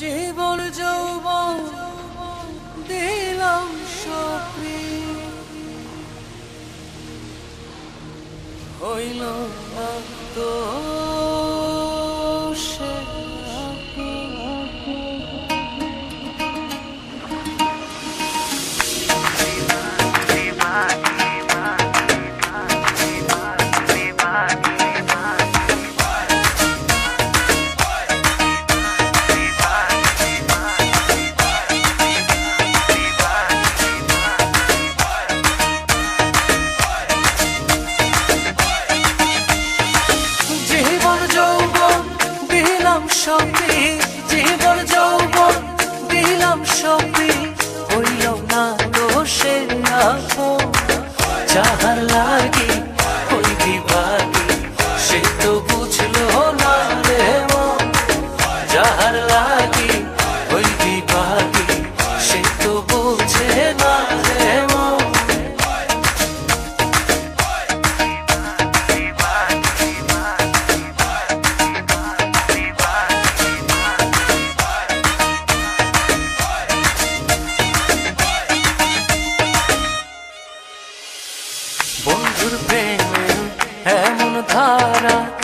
জীবন যৌব দিলাম সপ্রি হইল না তো। বন্ধুর প্রেমে এমন ধারা ঘর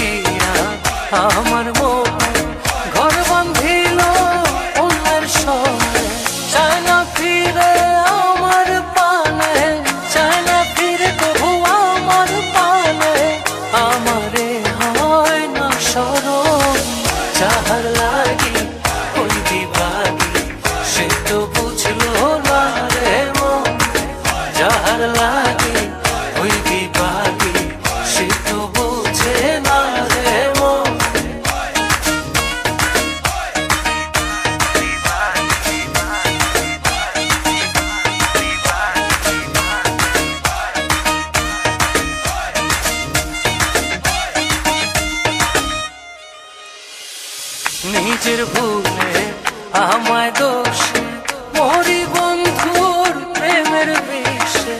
দিয়া আমার মনে ঘর বান্ধিল অন্যের সঙ্গে। চায় না ফিরে আমার পানে চায় না ফিরে প্রভু আমার পানে আমারে হয় না স্মরণ, যাহার লাগি ওই বিভাগী, সে তো বুঝলো না রে মন। যাহার লাগি ওই বিভাগী নিজের ভুলে আমায় দোষ। মরি বন্ধুর প্রেমের বিষে।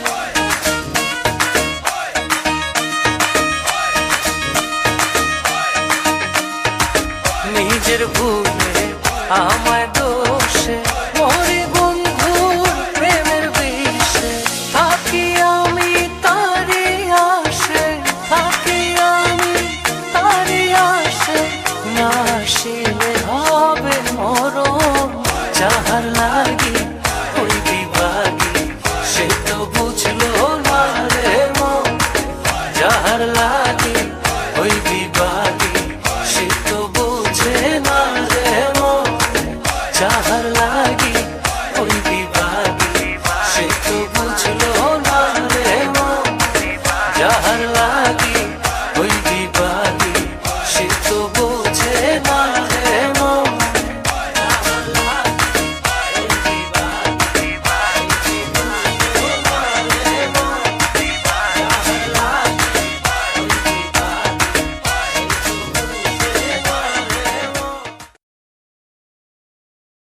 নিজের ভুলে আমায় দোষে। মরি যাহার